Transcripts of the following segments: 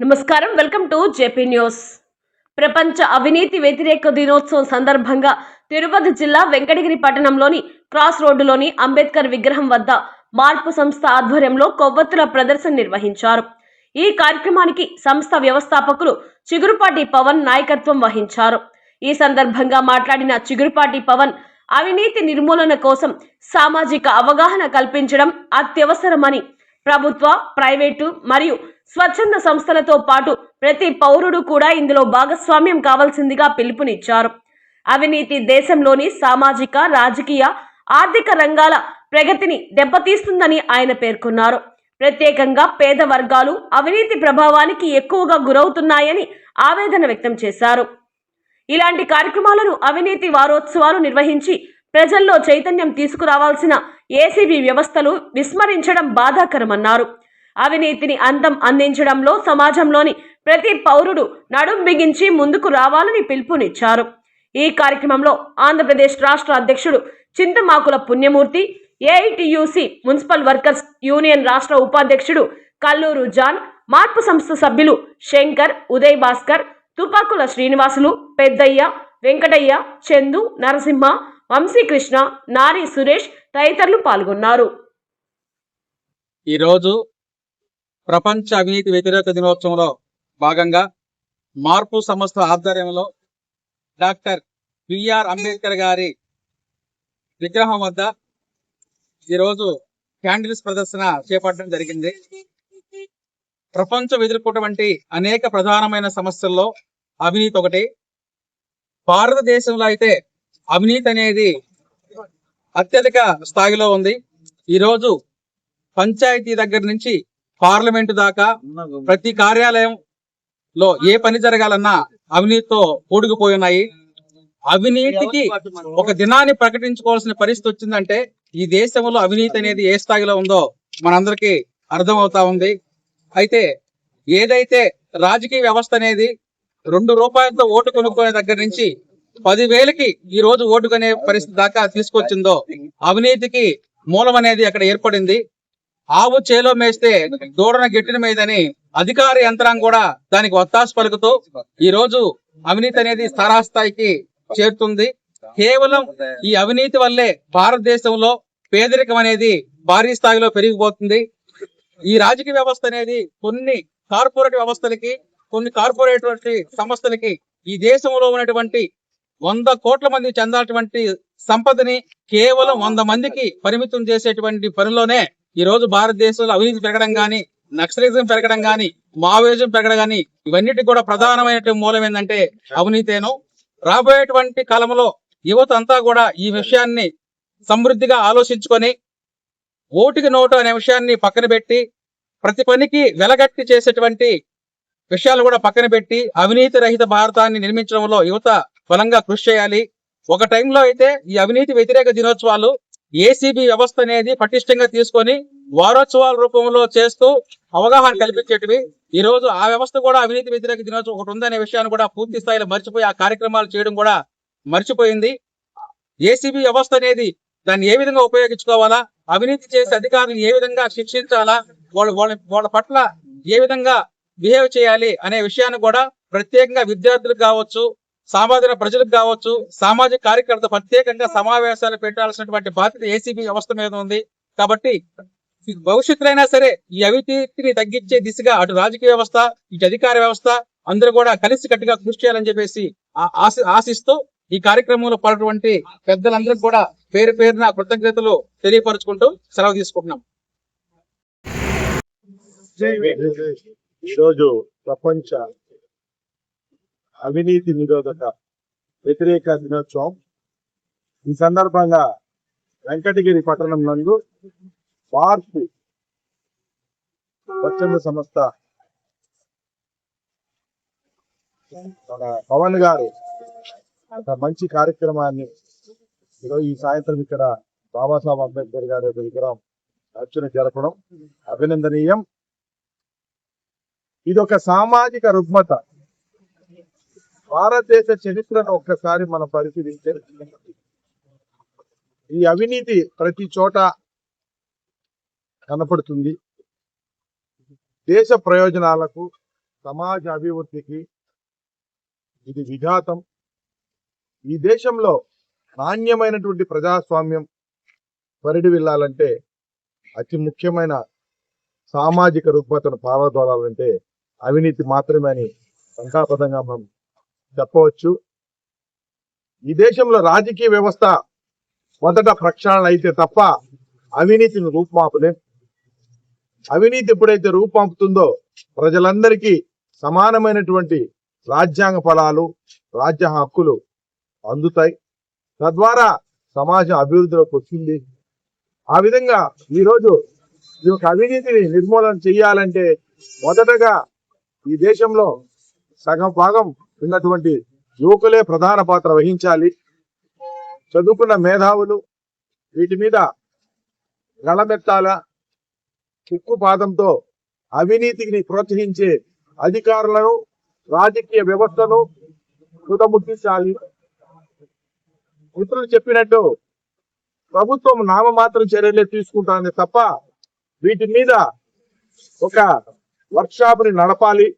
నమస్కారం. Welcome to JP news. ప్రపంచ అవినీతి వ్యతిరేక దినోత్సవం సందర్భంగా తిరుపతి జిల్లా వెంకటగిరి పట్టణంలోని క్రాస్ రోడ్డులోని అంబేద్కర్ విగ్రహం వద్ద మార్పు సంస్థ ఆధ్వర్యంలో కొవ్వొత్తుల ప్రదర్శన నిర్వహించారు. ఈ కార్యక్రమానికి సంస్థ వ్యవస్థాపకులు చిగురుపాటి పవన్ నాయకత్వం వహించారు. ఈ సందర్భంగా మాట్లాడిన చిగురుపాటి పవన్ అవినీతి నిర్మూలన కోసం సామాజిక అవగాహన కల్పించడం అత్యవసరమని ప్రభుత్వ ప్రైవేటు మరియు స్వచ్ఛంద సంస్థలతో పాటు ప్రతి పౌరుడు కూడా ఇందులో భాగస్వామ్యం కావాల్సిందిగా పిలుపునిచ్చారు. అవినీతి దేశంలోని సామాజిక రాజకీయ ఆర్థిక రంగాల ప్రగతిని దెబ్బతీస్తుందని ఆయన పేర్కొన్నారు. ప్రత్యేకంగా పేద వర్గాలు అవినీతి ప్రభావానికి ఎక్కువగా గురవుతున్నాయని ఆవేదన వ్యక్తం చేశారు. ఇలాంటి కార్యక్రమాలను అవినీతి వారోత్సవాలు నిర్వహించి ప్రజల్లో చైతన్యం తీసుకురావాల్సిన ఏసీబీ వ్యవస్థలు విస్మరించడం బాధాకరమన్నారు. అవినీతిని అంతం అందించడంలో సమాజంలోని ప్రతి పౌరుడు నడుం బిగించి ముందుకు రావాలని పిలుపునిచ్చారు. ఈ కార్యక్రమంలో ఆంధ్రప్రదేశ్ రాష్ట్ర అధ్యక్షుడు Chintamakula Punyamurthy AITUC municipal workers union రాష్ట్ర ఉపాధ్యక్షుడు కల్లూరు జాన్ మార్పు సంస్థ సభ్యులు శంకర్ ఉదయ్ భాస్కర్ తుపాకుల శ్రీనివాసులు పెద్దయ్య వెంకటయ్య చందు నరసింహ వంశీకృష్ణ నారి సురేష్ తదితరులు పాల్గొన్నారు. ఈరోజు ప్రపంచ అవినీతి వ్యతిరేక దినోత్సవంలో భాగంగా మార్పు సంస్థ ఆధ్వర్యంలో డాక్టర్ బిఆర్ అంబేద్కర్ గారి విగ్రహం వద్ద ఈరోజు క్యాండిల్స్ ప్రదర్శన చేపట్టడం జరిగింది. ప్రపంచం ఎదుర్కొన్నటువంటి అనేక ప్రధానమైన సమస్యల్లో అవినీతి ఒకటి. భారతదేశంలో అయితే అవినీతి అనేది అత్యధిక స్థాయిలో ఉంది. ఈరోజు పంచాయతీ దగ్గర నుంచి పార్లమెంటు దాకా ప్రతి కార్యాలయంలో ఏ పని జరగాలన్నా అవినీతితో కూడుకుపోయి ఉన్నాయి అవినీతికి ఒక దినాన్ని ప్రకటించుకోవాల్సిన పరిస్థితి వచ్చిందంటే ఈ దేశంలో అవినీతి అనేది ఏ స్థాయిలో ఉందో మనందరికీ అర్థమవుతా ఉంది. అయితే ఏదైతే రాజకీయ వ్యవస్థ అనేది రెండు రూపాయలతో ఓటు కొనుక్కునే దగ్గర నుంచి పదివేలకి ఈ రోజు ఓటు కొనే పరిస్థితి దాకా తీసుకొచ్చిందో అవినీతికి మూలం అనేది అక్కడ ఏర్పడింది. ఆవు చేలో మేస్తే దూడన గిట్టిన మీదని అధికార యంత్రాంగం కూడా దానికి ఒత్తాసు పలుకుతూ ఈ రోజు అవినీతి అనేది స్థాయికి చేరుతుంది. కేవలం ఈ అవినీతి వల్లే భారతదేశంలో పేదరికం అనేది భారీ స్థాయిలో పెరిగిపోతుంది. ఈ రాజకీయ వ్యవస్థ అనేది కొన్ని కార్పొరేట్ వ్యవస్థలకి కొన్ని కార్పొరేట్ సంస్థలకి ఈ దేశంలో ఉన్నటువంటి వంద కోట్ల మంది చెందాల్సినటువంటి సంపదని కేవలం వంద మందికి పరిమితం చేసేటువంటి పనిలోనే ఈ రోజు భారతదేశంలో అవినీతి పెరగడం కానీ నక్సలిజం పెరగడం కానీ మావోయిజం పెరగడం కానీ ఇవన్నిటి కూడా ప్రధానమైన మూలం ఏంటంటే అవినీతేను. రాబోయేటువంటి కాలంలో యువత అంతా కూడా ఈ విషయాన్ని సమృద్ధిగా ఆలోచించుకొని ఓటుకి నోటు అనే విషయాన్ని పక్కన పెట్టి ప్రతి పనికి వెలగట్టి చేసేటువంటి విషయాలు కూడా పక్కన పెట్టి అవినీతి రహిత భారతాన్ని నిర్మించడంలో యువత బలంగా కృషి చేయాలి. ఒక టైంలో అయితే ఈ అవినీతి వ్యతిరేక దినోత్సవాలు ఏసీబీ వ్యవస్థ అనేది పటిష్టంగా తీసుకొని వారోత్సవాల రూపంలో చేస్తూ అవగాహన కల్పించేటివి. ఈ రోజు ఆ వ్యవస్థ కూడా అవినీతి వ్యతిరేక దినోత్సవం ఒకటి ఉందనే విషయాన్ని కూడా పూర్తి స్థాయిలో మర్చిపోయి ఆ కార్యక్రమాలు చేయడం కూడా మర్చిపోయింది. ఏసీబీ వ్యవస్థ అనేది దాన్ని ఏ విధంగా ఉపయోగించుకోవాలా? అవినీతి చేసే అధికారులను ఏ విధంగా శిక్షించాలా? వాళ్ళ వాళ్ళ వాళ్ళ పట్ల ఏ విధంగా బిహేవ్ చేయాలి అనే విషయాన్ని కూడా ప్రత్యేకంగా విద్యార్థులకు కావచ్చు సామాజిక ప్రజలకు కావచ్చు సామాజిక కార్యకర్త ప్రత్యేకంగా సమావేశాలు పెట్టాల్సినటువంటి బాధ్యత ఏసీబీ వ్యవస్థ మీద ఉంది. కాబట్టి భవిష్యత్తులో అయినా సరే ఈ అవినీతిని తగ్గించే దిశగా అటు రాజకీయ వ్యవస్థ ఇటు అధికార వ్యవస్థ అందరూ కూడా కలిసి కట్టుగా కృషి చేయాలని చెప్పేసి ఆ- ఆశిస్తూ ఈ కార్యక్రమంలో పాల్గొన్నటువంటి పెద్దలందరికీ కూడా పేరు పేరున కృతజ్ఞతలు తెలియపరుచుకుంటూ సెలవు తీసుకుంటున్నాం. ఈరోజు ప్రపంచ అవినీతి నిరోధక వ్యతిరేక దినోత్సవం. ఈ సందర్భంగా వెంకటగిరి పట్టణం నందు పార్క్ స్వచ్ఛంద సంస్థ పవన్ గారు ఒక మంచి కార్యక్రమాన్ని ఈరోజు ఈ సాయంత్రం ఇక్కడ బాబాసాహెబ్ అంబేద్కర్ గారి విగ్రహం అర్చన జరపడం అభినందనీయం. ఇది ఒక సామాజిక రుగ్మత. భారతదేశ చరిత్రను ఒక్కసారి మనం పరిశీలిస్తే ఈ అవినీతి ప్రతి చోట కనపడుతుంది. దేశ ప్రయోజనాలకు సమాజ అభివృద్ధికి ఇది విఘాతం. ఈ దేశంలో నాణ్యమైనటువంటి ప్రజాస్వామ్యం పరిడి వెళ్ళాలంటే అతి ముఖ్యమైన సామాజిక రుగ్మతను పారదోలాలంటే అవినీతి మాత్రమే అని సంకాపదంగా మనం చెప్పవచ్చు. ఈ దేశంలో రాజకీయ వ్యవస్థ మొదట ప్రక్షాళన అయితే తప్ప అవినీతిని రూపుమాపలేం. అవినీతి ఎప్పుడైతే రూపుమాపుతుందో ప్రజలందరికీ సమానమైనటువంటి రాజ్యాంగ ఫలాలు రాజ్య హక్కులు అందుతాయి. తద్వారా సమాజం అభివృద్ధిలోకి వచ్చింది ఆ విధంగా ఈరోజు ఈ యొక్క అవినీతిని నిర్మూలన చేయాలంటే మొదటగా ఈ దేశంలో సగం భాగం ఉన్నటువంటి యువకులే ప్రధాన పాత్ర వహించాలి. చదువుకున్న మేధావులు వీటి మీద గళమెత్తాల ఉక్కు పాదంతో అవినీతిని ప్రోత్సహించే అధికారులను రాజకీయ వ్యవస్థను కుదముట్టించాలి మిత్రులు చెప్పినట్టు ప్రభుత్వం నామమాత్రం చర్యలే తీసుకుంటానే తప్ప వీటి మీద ఒక వర్క్షాప్ని నడపాలి.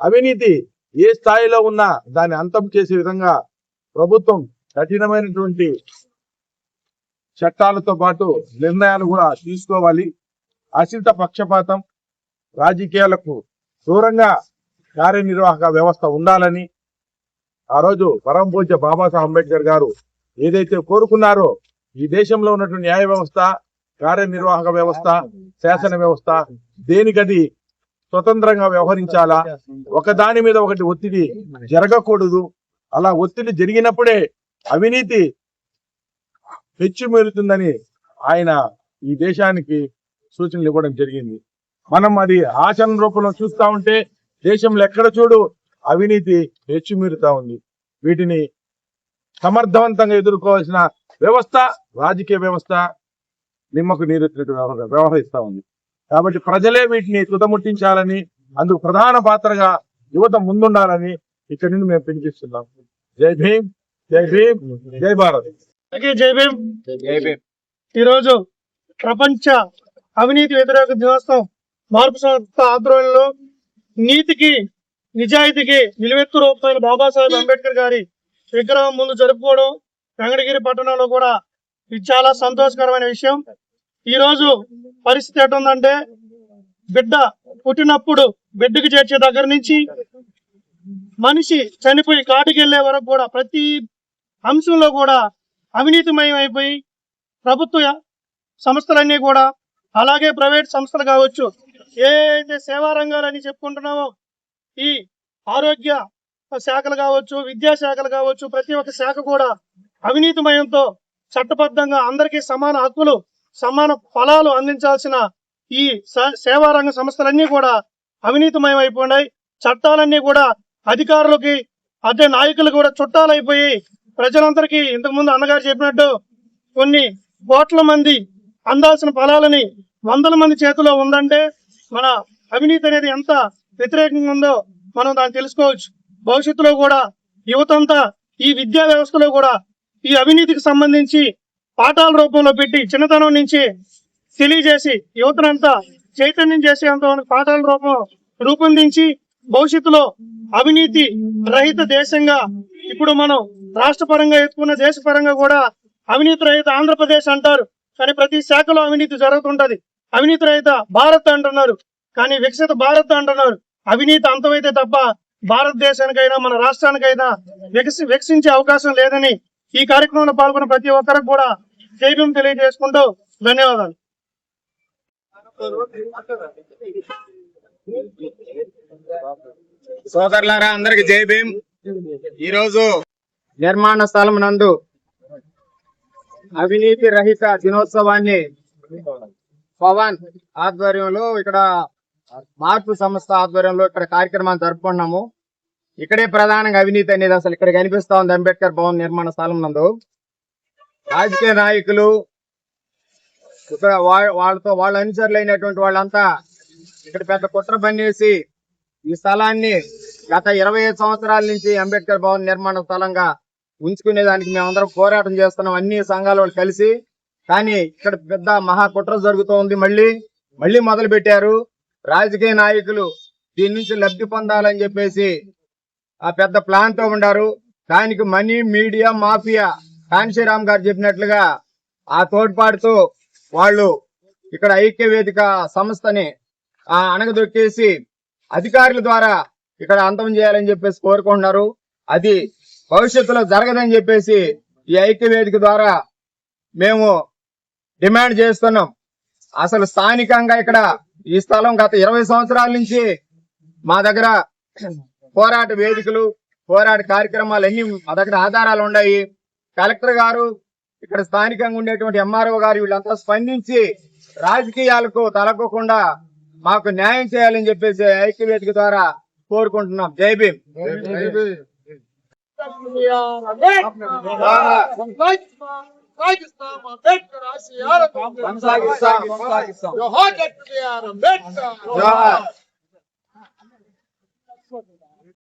అవినీతి ఏ స్థాయిలో ఉన్నా దాన్ని అంతం చేసే విధంగా ప్రభుత్వం కఠినమైనటువంటి చట్టాలతో పాటు నిర్ణయాలు కూడా తీసుకోవాలి. అసిత పక్షపాతం రాజకీయాలకు దూరంగా కార్యనిర్వాహక వ్యవస్థ ఉండాలని ఆ రోజు పరమ పూజ్య బాబాసాహెబ్ అంబేద్కర్ గారు ఏదైతే కోరుకున్నారో ఈ దేశంలో ఉన్నటువంటి న్యాయ వ్యవస్థ కార్యనిర్వాహక వ్యవస్థ శాసన వ్యవస్థ దేనికది స్వతంత్రంగా వ్యవహరించాలా? ఒకదాని మీద ఒకటి ఒత్తిడి జరగకూడదు. అలా ఒత్తిడి జరిగినప్పుడే అవినీతి పెచ్చుమెరుతుందని ఆయన ఈ దేశానికి సూచనలు ఇవ్వడం జరిగింది. మనం అది ఆచరణ రూపంలో చూస్తా ఉంటే దేశంలో ఎక్కడ చూడు అవినీతి పెచ్చుమీరుతా ఉంది. వీటిని సమర్థవంతంగా ఎదుర్కోవాల్సిన వ్యవస్థ రాజకీయ వ్యవస్థ నిమ్మకు నీరెత్తినట్టు వ్యవహరిస్తా ఉంది. కాబట్టి ప్రజలే వీటిని తుదముట్టించాలని అందుకు ప్రధాన పాత్రగా యువత ముందుండాలని ఇక్కడి నుండి మేము పిలిపిస్తున్నాం. జై భీమ్ జై భీమ్ జై భారత్. అందరికీ జై భీమ్. ఈరోజు ప్రపంచ అవినీతి వ్యతిరేక దినోత్సవం మార్పు సంస్థ ఆధ్వర్యంలో నీతికి నిజాయితీకి నిలువెత్తు రూపమైన బాబాసాహెబ్ అంబేద్కర్ గారి విగ్రహం ముందు జరుపుకోవడం వెంకటగిరి పట్టణంలో కూడా ఇది చాలా సంతోషకరమైన విషయం. ఈ రోజు పరిస్థితి ఎటుందంటే బిడ్డ పుట్టినప్పుడు బిడ్డకు చేర్చే దగ్గర నుంచి మనిషి చనిపోయి కాటికి వెళ్ళే వరకు కూడా ప్రతి అంశంలో కూడా అవినీతిమయం అయిపోయి ప్రభుత్వ సంస్థలన్నీ కూడా అలాగే ప్రైవేట్ సంస్థలు కావచ్చు ఏ అయితే సేవా రంగాలని చెప్పుకుంటున్నామో ఈ ఆరోగ్య శాఖలు కావచ్చు విద్యా శాఖలు కావచ్చు ప్రతి ఒక్క శాఖ కూడా అవినీతిమయంతో చట్టబద్ధంగా అందరికీ సమాన హక్కులు సమాన ఫలాలు అందించాల్సిన ఈ స- సేవా రంగ సంస్థలన్నీ కూడా అవినీతిమయం అయిపోయినాయి. చట్టాలన్నీ కూడా అధికారులకి అదే నాయకులు కూడా చుట్టాలైపోయి ప్రజలందరికీ ఇంతకుముందు అన్నగారు చెప్పినట్టు కొన్ని కోట్ల మంది అందాల్సిన ఫలాలని వందల మంది చేతిలో ఉందంటే మన అవినీతి అనేది ఎంత వ్యతిరేకంగా ఉందో మనం దాన్ని తెలుసుకోవచ్చు. భవిష్యత్తులో కూడా యువతంతా ఈ విద్యా వ్యవస్థలో కూడా ఈ అవినీతికి సంబంధించి పాఠాల రూపంలో పెట్టి చిన్నతనం నుంచి తెలియజేసి యువతనంతా చైతన్యం చేసేంత పాఠాల రూపం రూపొందించి భవిష్యత్తులో అవినీతి రహిత దేశంగా ఇప్పుడు మనం రాష్ట్ర పరంగా ఎత్తుకున్న దేశ పరంగా కూడా అవినీతి రహిత ఆంధ్రప్రదేశ్ అంటారు. కానీ ప్రతి శాఖలో అవినీతి జరుగుతుంటది. అవినీతి రహిత భారత్ అంటున్నారు. కానీ వికసిత భారత్ అంటున్నారు. అవినీతి అంతమైతే తప్ప భారతదేశానికైనా మన రాష్ట్రానికైనా వికసి వికసించే అవకాశం లేదని ఈ కార్యక్రమంలో పాల్గొన్న ప్రతి ఒక్కరికి కూడా జైభీం తెలియజేసుకుంటూ ధన్యవాదాలు. సోదరులారా అందరికి జై భీమ్. ఈరోజు నిర్మాణ స్థలం నందు అవినీతి రహిత దినోత్సవాన్ని పవన్ ఆధ్వర్యంలో ఇక్కడ మార్పు సంస్థ ఆధ్వర్యంలో ఇక్కడ కార్యక్రమాన్ని జరుపుకున్నాము. ఇక్కడే ప్రధానంగా అవినీతి అనేది అసలు ఇక్కడ కనిపిస్తా ఉంది. అంబేద్కర్ భవన్ నిర్మాణ స్థలం నందు. రాజకీయ నాయకులు ఇక్కడ వాళ్ళతో వాళ్ళ అనుచరులు అయినటువంటి వాళ్ళంతా ఇక్కడ పెద్ద కుట్ర పనిచేసి ఈ స్థలాన్ని గత ఇరవై సంవత్సరాల నుంచి అంబేద్కర్ భవన్ నిర్మాణ స్థలంగా ఉంచుకునే దానికి మేమందరం పోరాటం చేస్తున్నాం. అన్ని సంఘాల వాళ్ళు కలిసి. కానీ ఇక్కడ పెద్ద మహా కుట్ర జరుగుతోంది మళ్ళీ. మళ్ళీ మొదలు పెట్టారు రాజకీయ నాయకులు దీని నుంచి లబ్ధి పొందాలని చెప్పేసి ఆ పెద్ద ప్లాన్తో ఉండారు. దానికి మనీ మీడియా మాఫియా కాంశీరామ్ గారు చెప్పినట్లుగా ఆ తోడ్పాటుతో వాళ్ళు ఇక్కడ ఐక్య వేదిక సంస్థని ఆ అణగదొక్కేసి అధికారుల ద్వారా ఇక్కడ అంతం చేయాలని చెప్పేసి కోరుకుంటున్నారు. అది భవిష్యత్తులో జరగదని చెప్పేసి ఈ ఐక్య వేదిక ద్వారా మేము డిమాండ్ చేస్తున్నాం. అసలు స్థానికంగా ఇక్కడ ఈ స్థలం గత ఇరవై సంవత్సరాల నుంచి మా దగ్గర పోరాట వేదికలు పోరాట కార్యక్రమాలు అన్ని మా దగ్గర ఆధారాలు ఉన్నాయి. కలెక్టర్ గారు ఇక్కడ స్థానికంగా ఉండేటువంటి ఎంఆర్ఓ గారు వీళ్ళంతా స్పందించి రాజకీయాలకు తలకోకుండా మాకు న్యాయం చేయాలని చెప్పేసి ఐక్య వేదిక ద్వారా కోరుకుంటున్నాం. జై భీమ్. కొనసాగిస్తాం కొనసాగిస్తాం. జోహార్.